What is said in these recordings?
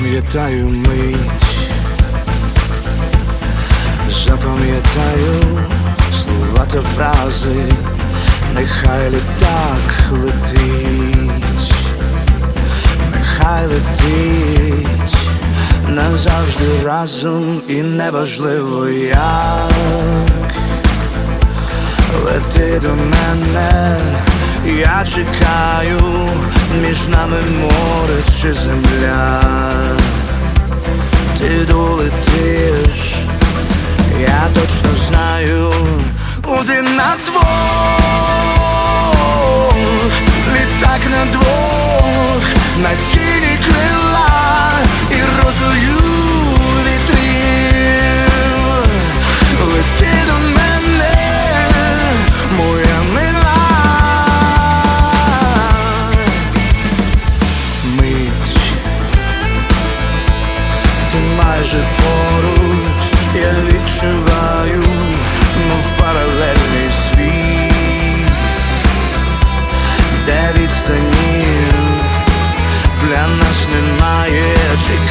Запам'ятаю мить, запам'ятаю слова та фрази, нехай літак летить, нехай летить. Назавжди разом і неважливо як. Лети до мене, я чекаю, між нами море чи земля. Один на двох,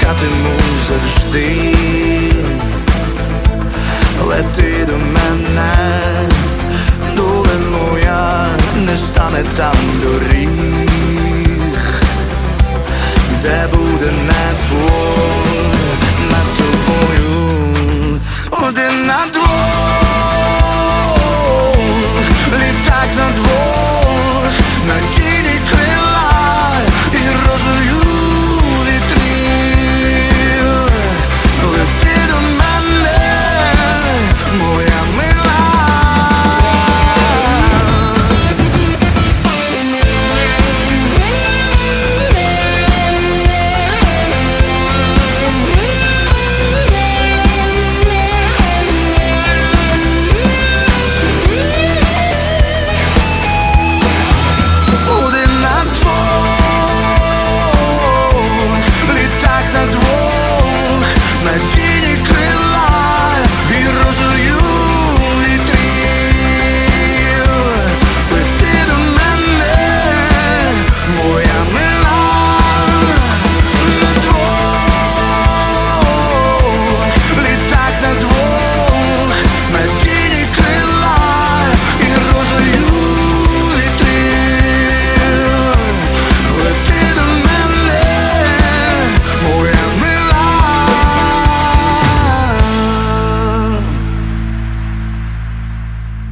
пам'ятатиму завжди, лети до мене, долину я не стане там доріг, де буде небо?